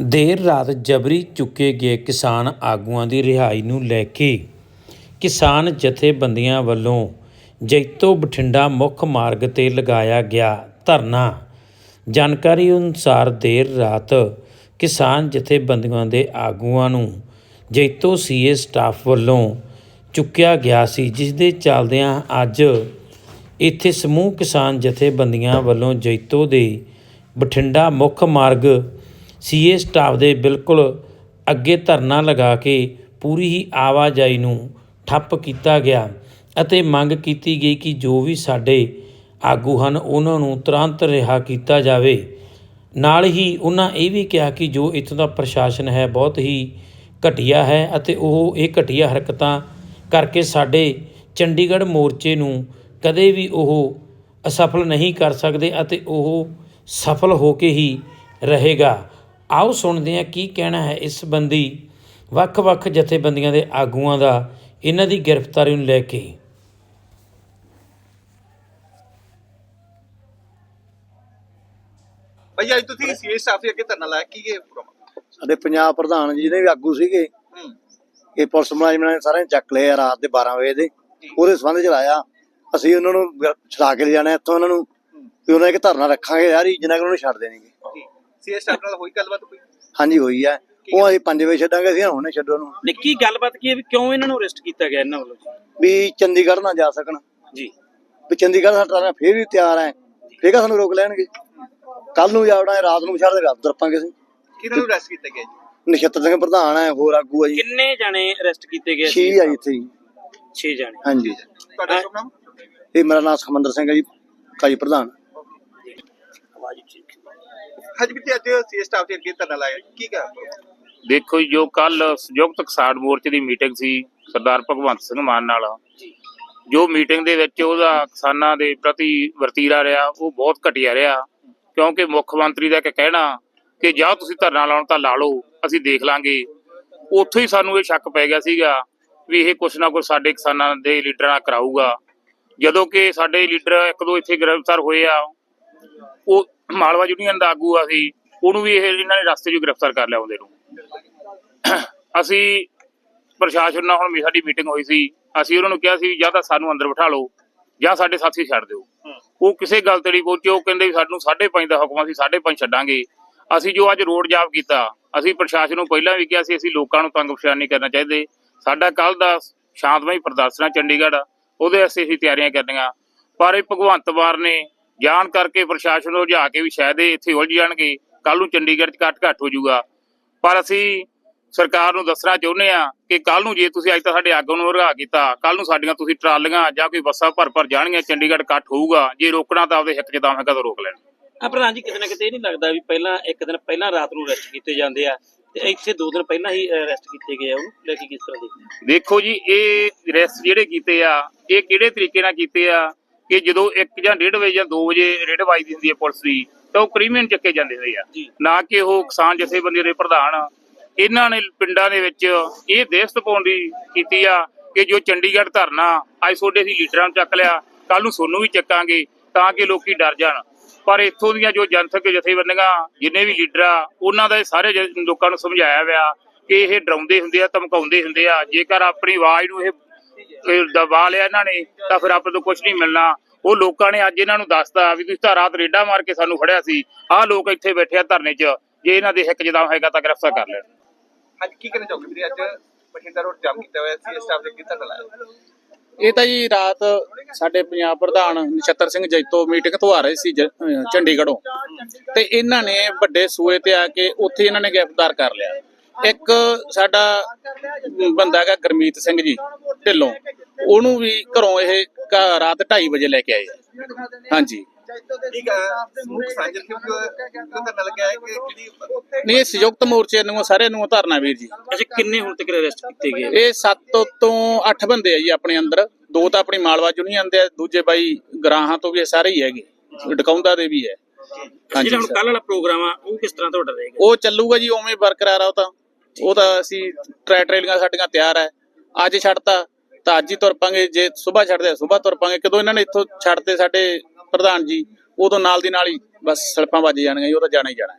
ਦੇਰ ਰਾਤ ਜਬਰੀ ਚੁੱਕੇ ਗਏ ਕਿਸਾਨ ਆਗੂਆਂ ਦੀ ਰਿਹਾਈ ਨੂੰ ਲੈ ਕੇ। ਕਿਸਾਨ ਜਥੇਬੰਦੀਆਂ ਵੱਲੋਂ ਜੈਤੋ ਬਠਿੰਡਾ ਮੁੱਖ ਮਾਰਗ ਤੇ ਲਗਾਇਆ ਗਿਆ ਧਰਨਾ। ਜਾਣਕਾਰੀ ਅਨੁਸਾਰ ਦੇਰ ਰਾਤ ਕਿਸਾਨ ਜਥੇਬੰਦੀਆਂ ਦੇ ਆਗੂਆਂ ਨੂੰ ਜੈਤੋ ਸੀਏ ਸਟਾਫ ਵੱਲੋਂ ਚੁੱਕਿਆ ਗਿਆ ਸੀ ਜਿਸ ਦੇ ਚੱਲਦਿਆਂ ਅੱਜ ਇੱਥੇ ਸਮੂਹ ਕਿਸਾਨ ਜਥੇਬੰਦੀਆਂ ਵੱਲੋਂ ਜੈਤੋ ਦੇ ਬਠਿੰਡਾ ਮੁੱਖ ਮਾਰਗ ਸੀਏ ਸਟਾਫ ਦੇ ਬਿਲਕੁਲ ਅੱਗੇ ਧਰਨਾ ਲਗਾ ਕੇ ਪੂਰੀ ਹੀ ਆਵਾਜਾਈ ਨੂੰ ਠੱਪ ਕੀਤਾ ਗਿਆ ਅਤੇ ਮੰਗ ਕੀਤੀ ਗਈ ਕਿ ਜੋ ਵੀ ਸਾਡੇ ਆਗੂ ਹਨ, ਉਹਨਾਂ ਨੂੰ ਤੁਰੰਤ ਰਿਹਾ ਕੀਤਾ ਜਾਵੇ। ਨਾਲ ਹੀ ਉਹਨਾਂ ਇਹ ਵੀ ਕਿਹਾ ਕਿ ਜੋ ਇੱਥੋਂ ਦਾ ਪ੍ਰਸ਼ਾਸਨ ਹੈ, ਬਹੁਤ ਹੀ ਘਟੀਆ ਹੈ ਅਤੇ ਉਹ ਇਹ ਘਟੀਆ ਹਰਕਤਾਂ ਕਰਕੇ ਸਾਡੇ ਚੰਡੀਗੜ੍ਹ ਮੋਰਚੇ ਨੂੰ ਕਦੇ ਵੀ ਉਹ ਅਸਫਲ ਨਹੀਂ ਕਰ ਸਕਦੇ ਅਤੇ ਉਹ ਸਫਲ ਹੋ ਕੇ ਹੀ ਰਹੇਗਾ। ਆਓ ਸੁਣਦੇ ਹਾਂ ਕੀ ਕਹਿਣਾ ਹੈ ਇਸ ਸੰਬੰਧੀ ਵੱਖ-ਵੱਖ ਜਥੇਬੰਦੀਆਂ ਦੇ ਆਗੂਆਂ ਦਾ ਇਹਨਾਂ ਦੀ ਗ੍ਰਿਫਤਾਰੀ ਨੂੰ ਲੈ ਕੇ। ਭਾਈ ਅੱਜ ਤੁਸੀਂ ਸੀਐਸ ਸਟਾਫ ਦੇ ਅੱਗੇ ਧਰਨਾ ਲਾਇਆ ਕੀ ਇਹ ਪ੍ਰੋਗਰਾਮ? ਸਾਡੇ ਪੰਜਾਬ ਪ੍ਰਧਾਨ ਜੀ ਨੇ ਵੀ ਆਗੂ ਸੀਗੇ। ਇਹ ਪੁਲਿਸ ਮੁਲਾਜ਼ਮਾਂ ਨੇ ਸਾਰਿਆਂ ਨੇ ਚੱਕ ਲਏ ਆ ਰਾਤ ਦੇ 12 ਵਜੇ ਦੇ। ਉਹਦੇ ਸੰਬੰਧ ਚ ਲਾਇਆ। ਅਸੀਂ ਉਹਨਾਂ ਨੂੰ ਛੁਡਾ ਕੇ ਲਿਜਾਣਾ ਇੱਥੋਂ ਉਹਨਾਂ ਨੂੰ। ਵੀ ਉਹਨਾਂ ਇੱਕ ਧਰਨਾ ਰੱਖਾਂਗੇ ਯਾਰ ਜਿੰਨਾ ਕਿ ਉਹਨਾਂ ਨੂੰ ਛੱਡ ਦੇਣਗੇ। ਸੀਐਸ ਸਟਾਫ ਨਾਲ ਹੋਈ ਗੱਲਬਾਤ ਕੋਈ? ਹਾਂਜੀ ਹੋਈ ਹੈ। ਉਹ ਅਸੀਂ 5 ਵਜੇ ਛੱਡਾਂਗੇ ਅਸੀਂ ਹੁਣੇ ਛੱਡੋ ਨੂੰ ਨੇ ਕੀ ਗੱਲਬਾਤ ਕੀ ਹੈ ਵੀ ਕਿਉਂ ਇਹਨਾਂ ਨੂੰ ਅਰੈਸਟ ਕੀਤਾ ਗਿਆ ਇਹਨਾਂ ਵੱਲੋਂ? ਵੀ ਚੰਡੀਗੜ੍ਹ ਨਾ ਜਾ ਸਕਣ। ਜੀ। ਵੀ ਚੰਡੀਗੜ੍ਹ ਸਾਡਾ ਟਰਾਲਾ ਫੇਰ ਵੀ ਤਿਆਰ ਹੈ। ਫੇਰ ਕਾ ਸਾਨੂੰ ਰੋਕ ਲੈਣਗੇ? ਕੱਲ ਨੂੰ ਜਾਵੜਾ ਰਾਤ ਨੂੰ ਛੱਡ ਦੇ ਰਾਤ ਤੁਰਪਾਂਗੇ ਅਸੀਂ। ਕਿਹਨਾਂ ਨੂੰ ਅਰੈਸਟ ਕੀਤਾ ਗਿਆ ਜੀ? ਨਛੱਤਰ ਸਿੰਘ ਪ੍ਰਧਾਨ ਹੈ ਹੋਰ ਆਗੂ ਹੈ ਜੀ। ਕਿੰਨੇ ਜਾਣੇ ਅਰੈਸਟ ਕੀਤੇ ਗਏ ਛੇ ਆ ਜੀ ਇੱਥੇ ਜੀ। 6 ਜਾਣੇ। ਹਾਂਜੀ। ਤੁਹਾਡਾ ਸ਼ੁਭ ਨਾਮ? ਇਹ ਮੇਰਾ ਨਾਮ ਸਮੰਦਰ ਸਿੰਘ ਹੈ ਜੀ ਕਾਜੀ ਪ੍ਰਧਾਨ। ਅੱਜ ਵੀ ਤੇ ਅੱਜ ਸੀਐਸ ਸਟਾਫ ਦੇ ਅੱਗੇ ਧਰਨਾ ਲਾਇਆ ਕੀ ਕਰ ਦੇਖੋ ਜੀ, ਜੋ ਕੱਲ ਸੰਯੁਕਤ ਕਿਸਾਨ ਮੋਰਚੇ ਦੀ ਮੀਟਿੰਗ ਸੀ ਸਰਦਾਰ ਭਗਵੰਤ ਸਿੰਘ ਮਾਨ ਨਾਲ। ਜੋ। ਮੀਟਿੰਗ ਦੇ ਵਿੱਚ ਉਹਦਾ ਕਿਸਾਨਾਂ ਦੇ ਪ੍ਰਤੀ ਵਰਤੀਰਾ ਰਿਹਾ ਉਹ ਬਹੁਤ ਘਟੀਆ ਰਿਹਾ। ਕਿਉਂਕਿ ਮੁੱਖ ਮੰਤਰੀ ਦਾ ਇੱਕ ਕਹਿਣਾ ਕਿ ਜਾਂ ਤੁਸੀਂ ਧਰਨਾ ਲਾਉਣ ਤਾਂ ਲਾ ਲਓ ਅਸੀਂ ਦੇਖ ਲਾਂਗੇ। ਉੱਥੋਂ ਹੀ ਸਾਨੂੰ ਇਹ ਸ਼ੱਕ ਪੈ ਗਿਆ ਸੀਗਾ ਵੀ ਇਹ ਕੁਛ ਨਾ ਕੁਛ ਸਾਡੇ ਕਿਸਾਨਾਂ ਦੇ ਲੀਡਰਾਂ ਨਾਲ ਕਰਾਊਗਾ। ਜਦੋਂ ਕਿ ਸਾਡੇ ਲੀਡਰ ਇੱਕ ਦੋ ਇੱਥੇ ਗ੍ਰਿਫਤਾਰ ਹੋਏ ਆ ਉਹ ਮਾਲਵਾ ਯੂਨੀਅਨ ਦਾ ਆਗੂ ਆ ਸੀ ਉਹਨੂੰ ਵੀ ਇਹ ਇਹਨਾਂ ਨੇ ਰਸਤੇ 'ਚ ਗ੍ਰਿਫਤਾਰ ਕਰ ਲਿਆ ਉਹਦੇ ਨੂੰ। ਅਸੀਂ ਪ੍ਰਸ਼ਾਸਨ ਨਾਲ ਹੁਣ ਸਾਡੀ ਮੀਟਿੰਗ ਹੋਈ ਸੀ। ਅਸੀਂ ਉਹਨਾਂ ਨੂੰ ਕਿਹਾ ਸੀ ਜਾਂ ਤਾਂ ਸਾਨੂੰ ਅੰਦਰ ਬਿਠਾ ਲਓ, ਜਾਂ ਸਾਡੇ ਸਾਥੀ ਛੱਡ ਦਿਓ। ਉਹ ਕਿਸੇ ਗੱਲ ਤੇ ਨਹੀਂ ਪਹੁੰਚੇ, ਉਹ ਕਹਿੰਦੇ ਵੀ ਸਾਨੂੰ 5.5 ਦਾ ਹੁਕਮ ਅਸੀਂ 5.5 ਛੱਡਾਂਗੇ। ਅਸੀਂ ਜੋ ਅੱਜ ਰੋਡ ਜਾਮ ਕੀਤਾ, ਅਸੀਂ ਪ੍ਰਸ਼ਾਸਨ ਨੂੰ ਪਹਿਲਾਂ ਵੀ ਕਿਹਾ ਸੀ, ਅਸੀਂ ਲੋਕਾਂ ਨੂੰ ਤੰਗ ਪਰੇਸ਼ਾਨ ਨਹੀਂ ਕਰਨਾ ਚਾਹੀਦੇ। ਸਾਡਾ ਕੱਲ ਦਾ ਸ਼ਾਂਤਮਈ ਪ੍ਰਦਰਸ਼ਨ ਆ ਚੰਡੀਗੜ੍ਹ, ਉਹਦੇ ਵਾਸਤੇ ਅਸੀਂ ਤਿਆਰੀਆਂ ਕਰਨੀਆਂ। ਪਰ ਇਹ ਭਗਵੰਤ ਮਾਨ ਨੇ ਜਾਣ ਕਰਕੇ ਪ੍ਰਸ਼ਾਸਨ ਨੂੰ ਲਿਜਾ ਕੇ ਵੀ ਸ਼ਾਇਦ ਇਹ ਇੱਥੇ ਉਲਝ ਜਾਣਗੇ ਕੱਲ ਨੂੰ ਚੰਡੀਗੜ੍ਹ 'ਚ ਘੱਟ ਘੱਟ ਹੋ ਜਾਊਗਾ। ਪਰ ਅਸੀਂ ਸਰਕਾਰ ਨੂੰ ਦੱਸਣਾ ਚਾਹੁੰਦੇ ਆ ਕਿ ਕੱਲ ਨੂੰ ਜੇ ਤੁਸੀਂ ਅੱਜ ਤਾਂ ਸਾਡੇ ਆਗੂ ਨੂੰ ਰਹਾ ਕੀਤਾ ਕੱਲ ਨੂੰ ਸਾਡੀਆਂ ਤੁਸੀਂ ਟਰਾਲੀਆਂ ਜਾਂ ਕੋਈ ਬੱਸਾਂ ਭਰ ਭਰ ਜਾਣਗੀਆਂ ਚੰਡੀਗੜ੍ਹ ਇਕੱਠ ਹੋਊਗਾ। ਜੇ ਰੋਕਣਾ ਤਾਂ ਆਪਦੇ ਹਿੱਕ 'ਚ ਦਮ ਹੈਗਾ ਤਾਂ ਰੋਕ ਲੈਣ। ਆ ਪ੍ਰਧਾਨ ਜੀ ਕਿਤੇ ਨਾ ਕਿਤੇ ਇਹ ਨਹੀਂ ਲੱਗਦਾ ਵੀ ਪਹਿਲਾਂ ਇੱਕ ਦਿਨ ਪਹਿਲਾਂ ਰਾਤ ਨੂੰ ਅਰੈਸਟ ਕੀਤੇ ਜਾਂਦੇ ਆ ਤੇ ਇੱਥੇ ਦੋ ਦਿਨ ਪਹਿਲਾਂ ਹੀ ਅਰੈਸਟ ਕੀਤੇ ਗਏ ਆ ਉਹਨੂੰ ਲੈ ਕੇ ਕਿਸ ਤਰ੍ਹਾਂ ਦੇਖਦੇ? ਦੇਖੋ ਜੀ ਇਹ ਰੈਸਟ ਜਿਹੜੇ ਕੀਤੇ ਆ ਇਹ ਕਿਹੜੇ ਤਰੀਕੇ ਨਾਲ ਕੀਤੇ ਆ? ਕਿ ਜਦੋਂ 1 ਜਾਂ 1:30 ਵਜੇ ਜਾਂ 2 ਵਜੇ ਰੇਡ ਵੱਜਦੀ ਹੁੰਦੀ ਹੈ ਪੁਲਿਸ ਦੀ ਤਾਂ ਉਹ ਕ੍ਰਿਮੀਨਲ ਚੱਕੇ ਜਾਂਦੇ ਹੋਏ ਆ। ਨਾ ਕਿ ਉਹ ਕਿਸਾਨ ਜਥੇਬੰਦੀ ਦੇ ਪ੍ਰਧਾਨ। ਇਹਨਾਂ ਨੇ ਪਿੰਡਾਂ ਦੇ ਵਿੱਚ ਇਹ ਦੇਸ਼ਤ ਪਾਉਣ ਦੀ ਕੀਤੀ ਆ ਕਿ ਜੋ ਚੰਡੀਗੜ੍ਹ ਧਰਨਾ ਅੱਜ ਤੁਹਾਡੇ ਅਸੀਂ ਲੀਡਰਾਂ ਨੂੰ ਚੱਕ ਲਿਆ ਕੱਲ ਨੂੰ ਸੋਨੂੰ ਵੀ ਚੱਕਾਂਗੇ ਤਾਂ ਕਿ ਲੋਕੀ ਡਰ ਜਾਣ। ਪਰ ਇੱਥੋਂ ਦੀਆਂ ਜੋ ਜਨਤਕ ਜਥੇਬੰਦੀਆਂ ਜਿੰਨੇ ਵੀ ਲੀਡਰ ਆ ਉਹਨਾਂ ਦਾ ਸਾਰੇ ਲੋਕਾਂ ਨੂੰ ਸਮਝਾਇਆ ਹੋਇਆ ਕਿ ਇਹ ਡਰਾਉਂਦੇ ਹੁੰਦੇ ਆ ਧਮਕਾਉਂਦੇ ਹੁੰਦੇ ਆ। ਜੇਕਰ ਆਪਣੀ ਆਵਾਜ਼ ਨੂੰ ਇਹ ਦਬਾ ਲਿਆ ਇਹਨਾਂ ਨੇ ਤਾਂ ਫਿਰ ਆਪਾਂ ਤੋਂ ਕੁਝ ਨਹੀਂ ਮਿਲਣਾ। ਉਹ ਲੋਕਾਂ ਨੇ ਅੱਜ ਇਹਨਾਂ ਨੂੰ ਦੱਸਤਾ ਵੀ ਤੁਸੀਂ ਤਾਂ ਰਾਤ ਰੇਡਾ ਮਾਰ ਕੇ ਸਾਨੂੰ ਫੜਿਆ ਸੀ। ਆਹ ਲੋਕ ਇੱਥੇ ਬੈਠੇ ਆ ਧਰਨੇ 'ਚ ਜੇ ਇਹਨਾਂ ਦੇ ਹਿੱਕ ਜਦਾਂ ਹੈਗਾ ਤਾਂ ਗ੍ਰਿਫਤਾਰ ਕਰ ਲੈਣ। ਅੱਜ ਕੀ ਕਹਿਣਾ ਚਾਹੋਗੇ ਵੀਰੇ? ਅੱਜ ਬਠਿੰਡਾ ਰੋਡ ਜਾਮ ਕੀਤਾ ਹੋਇਆ ਸੀਐਸ ਸਟਾਫ ਦੇ ਧਰਨਾ ਲਾਇਆ ਇਹ ਤਾਂ ਜੀ ਰਾਤ ਸਾਡੇ ਪੰਜਾਬ ਪ੍ਰਧਾਨ ਨਛੱਤਰ ਸਿੰਘ ਜੈਤੋ ਮੀਟਿੰਗ ਤੋਂ ਆ ਰਹੇ ਸੀ ਚੰਡੀਗੜ੍ਹੋਂ। ਤੇ ਇਹਨਾਂ ਨੇ ਵੱਡੇ ਸੂਏ ਤੇ ਆ ਕੇ ਉੱਥੇ ਇਹਨਾਂ ਨੇ ਗ੍ਰਿਫਤਾਰ ਕਰ ਲਿਆ। ਇੱਕ ਸਾਡਾ ਬੰਦਾ ਹੈਗਾ ਗਰਮੀਤ ਸਿੰਘ ਜੀ ਢਿੱਲੋਂ। ਉਹਨੂੰ ਵੀ ਘਰੋਂ ਇਹ ਰਾਤ 2:30 ਵਜੇ ਲੈ ਕੇ ਆਏ। ਹਾਂਜੀ। ਨਹੀਂ ਇਹ ਸੰਯੁਕਤ ਮੋਰਚੇ ਨੂੰ ਸਾਰੇ ਨੂੰ ਧਰਨਾ ਵੀਰ ਜੀ। ਅੱਛਾ ਕਿੰਨੇ ਹੁਣ ਤੱਕ ਅਰੈਸਟ ਕੀਤੇ ਗਏ? ਇਹ 7 ਤੋਂ 8 ਬੰਦੇ ਆ ਜੀ ਆਪਣੇ ਅੰਦਰ। ਦੋ ਤਾਂ ਆਪਣੀ ਮਾਲਵਾ ਯੂਨੀਅਨ ਦੇ ਆ ਦੂਜੇ ਬਾਈ ਗਰਾਹਾਂ ਤੋਂ ਵੀ ਇਹ ਸਾਰੇ ਹੀ ਹੈਗੇ। ਡਕਾਉਂਦਾ ਦੇ ਵੀ ਹੈ। ਹਾਂਜੀ ਜਿਹੜਾ ਹੁਣ। ਕੱਲ ਵਾਲਾ ਪ੍ਰੋਗਰਾਮ ਆ ਉਹ ਕਿਸ ਤਰ੍ਹਾਂ ਤੁਹਾਡਾ ਰਹੇਗਾ? ਉਹ ਚੱਲੂਗਾ ਜੀ ਉਵੇਂ ਬਰਕਰਾਰ ਆ ਉਹ ਤਾਂ। ਉਹ ਤਾਂ ਅਸੀਂ ਟਰੈ ਟਰੇਲੀਆਂ ਸਾਡੀਆਂ ਤਿਆਰ ਹੈ। ਅੱਜ ਛੱਡਤਾ, ਤਾਂ ਅੱਜ ਹੀ ਤੁਰ ਪਾਂਗੇ। ਜੇ ਸਵੇਰ ਛੱਡਦੇ ਸਵੇਰ ਤੁਰ ਪਾਂਗੇ। ਕਦੋਂ ਇਹਨਾਂ ਨੇ ਇੱਥੋਂ ਛੱਡਤੇ ਸਾਡੇ ਪ੍ਰਧਾਨ ਜੀ, ਉਦੋਂ ਨਾਲ ਦੀ ਨਾਲ ਹੀ ਬਸ ਸਲਪਾਂ ਵੱਜ ਜਾਣਗੀਆਂ ਜੀ, ਉਹ ਤਾਂ ਜਾਣਾ ਹੀ ਜਾਣਾ